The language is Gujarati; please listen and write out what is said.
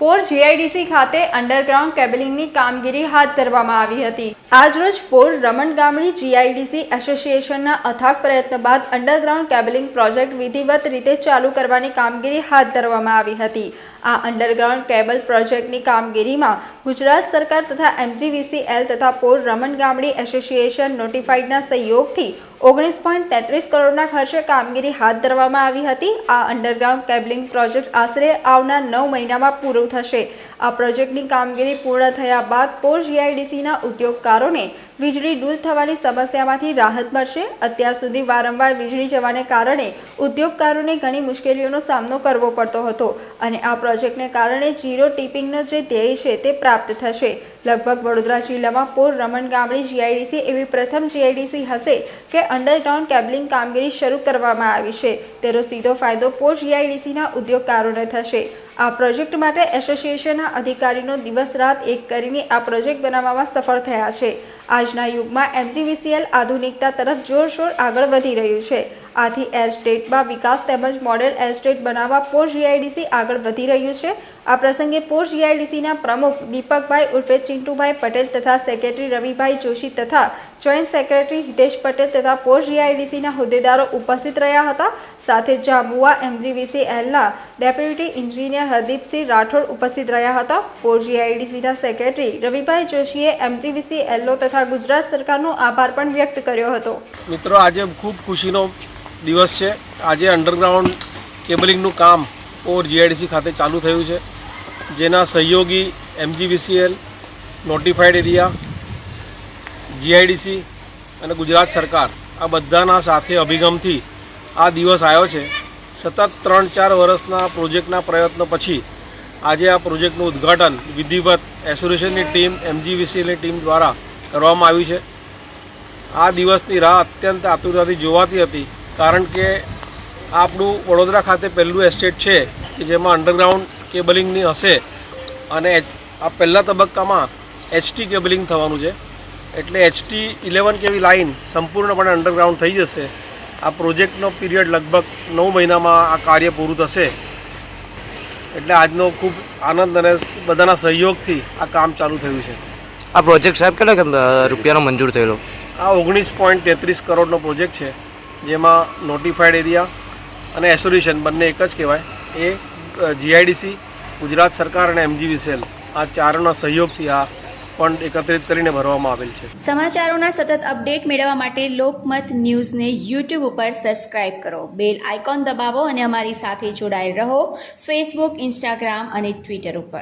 પોર જીઆઈડીસી ખાતે અંડરગ્રાઉન્ડ કેબલિંગની કામગીરી હાથ ધરવામાં આવી હતી. આજરોજ પોર રમણ ગામડી જીઆઈડીસી એસોસિએશનના અથાગ પ્રયત્ન બાદ અંડરગ્રાઉન્ડ કેબલિંગ પ્રોજેક્ટ વિધિવત રીતે ચાલુ કરવાની કામગીરી હાથ ધરવામાં આવી હતી. આ અંડરગ્રાઉન્ડ કેબલ પ્રોજેક્ટની કામગીરીમાં ગુજરાત સરકાર તથા એમજીવીસીએલ તથા પોર રમણ ગામડી એસોસિએશન નોટિફાઈડના સહયોગથી ઓગણીસ પોઈન્ટ તેત્રીસ કરોડના ખર્ચે કામગીરી હાથ ધરવામાં આવી હતી. આ અંડરગ્રાઉન્ડ કેબલિંગ પ્રોજેક્ટ આશરે આવનાર નવ મહિનામાં પૂરું થશે. આ પ્રોજેક્ટની કામગીરી પૂર્ણ થયા બાદ પોર જીઆઈડીસીના ઉદ્યોગકારોને વીજળી ડૂલ થવાની સમસ્યામાંથી રાહત મળશે. અત્યાર સુધી વારંવાર વીજળી જવાને કારણે ઉદ્યોગકારોને ઘણી મુશ્કેલીઓનો સામનો કરવો પડતો હતો અને આ પ્રોજેક્ટને કારણે જીરો ટીપિંગનો જે ધ્યેય છે તે પ્રાપ્ત થશે. લગભગ વડોદરા જિલ્લામાં પોર રમણ ગામડી જીઆઈડીસી એવી પ્રથમ જીઆઈડીસી હશે કે અંડરગ્રાઉન્ડ કેબલિંગ કામગીરી શરૂ કરવામાં આવી છે. તેનો સીધો ફાયદો પોર જીઆઈડીસીના ઉદ્યોગકારોને થશે. આ પ્રોજેક્ટ માટે એસોસિએશનના અધિકારીનો દિવસ રાત એક કરીને આ પ્રોજેક્ટ બનાવવામાં સફળ થયા છે. આજના યુગમાં એમજીવીસીએલ આધુનિકતા તરફ જોરશોર આગળ વધી રહ્યું છે. આથી એર સ્ટેટમાં વિકાસ તેમજ મોડેલ એર સ્ટેટ બનાવવા પોર જીઆઈડીસી આગળ વધી રહ્યું છે. આ પ્રસંગે પોર જીઆઈડીસીના પ્રમુખ દીપકભાઈ ઉર્ફે ચિંટુભાઈ પટેલ તથા સેક્રેટરી રવિભાઈ જોશી તથા જોઈન્ટ સેક્રેટરી હિતેશ પટેલ તથા પોસ્ટ જીઆઈડીસીના હોદ્દેદારો ઉપસ્થિત રહ્યા હતા. સાથે જાંબુઆ એમજીવીસીએલના ડેપ્યુટી એન્જિનિયર હરદીપસિંહ રાઠોડ ઉપસ્થિત રહ્યા હતા. પોર જીઆઈડીસીના સેક્રેટરી રવિભાઈ જોશીએ એમજીવીસીએલનો તથા ગુજરાત સરકારનો આભાર પણ વ્યક્ત કર્યો હતો. મિત્રો, આજે ખૂબ ખુશીનો દિવસ છે. આજે અંડરગ્રાઉન્ડ કેબલિંગનું કામ ઓર જીઆઈડીસી ખાતે ચાલુ થયું છે. જેના સહયોગી એમજીવીસીએલ નોટિફાઈડ એરિયા જીઆઈડીસી અને ગુજરાત સરકાર આ બધાના સાથે અભિગમથી આ દિવસ આવ્યો છે. સતત ત્રણ ચાર વર્ષના પ્રોજેક્ટના પ્રયત્નો પછી આજે આ પ્રોજેક્ટનું ઉદ્ઘાટન વિધિવત એસોસિએશનની ટીમ એમજીવીસીએલની ટીમ દ્વારા કરવામાં આવ્યું છે. આ દિવસની રાહ અત્યંત આતુરતાથી જોવાતી હતી, કારણ કે આપણું વડોદરા ખાતે પહેલું એસ્ટેટ છે. કે જેમાં અંડરગ્રાઉન્ડ કેબલિંગની હશે અને આ પહેલા તબક્કામાં એચટી કેબલિંગ થવાનું છે. એટલે એચટી ઇલેવન કેવી લાઇન સંપૂર્ણપણે અંડરગ્રાઉન્ડ થઈ જશે. આ પ્રોજેક્ટનો પીરિયડ લગભગ નવ મહિનામાં આ કાર્ય પૂરું થશે. એટલે આજનો ખૂબ આનંદ અને બધાના સહયોગથી આ કામ ચાલુ થયું છે. આ પ્રોજેક્ટ સાહેબ કેટલા રૂપિયાનો મંજૂર થયેલો? આ ઓગણીસ પોઈન્ટ તેત્રીસ કરોડનો પ્રોજેક્ટ છે જેમાં નોટિફાઈડ એરિયા અને એસોલ્યુશન બંને એક જ કહેવાય. એ જીઆઈડીસી ગુજરાત સરકાર અને એમજીવીસીએલ આ ચારના સહયોગથી આ ફંડ એકત્રિત કરીને ભરવામાં આવેલ છે. સમાચારોના સતત અપડેટ મેળવવા માટે લોકમત ન્યૂઝને યુટ્યુબ ઉપર સબસ્ક્રાઇબ કરો. બેલ આઇકોન દબાવો અને અમારી સાથે જોડાયેલ રહો. ફેસબુક ઇન્સ્ટાગ્રામ અને ટ્વિટર ઉપર.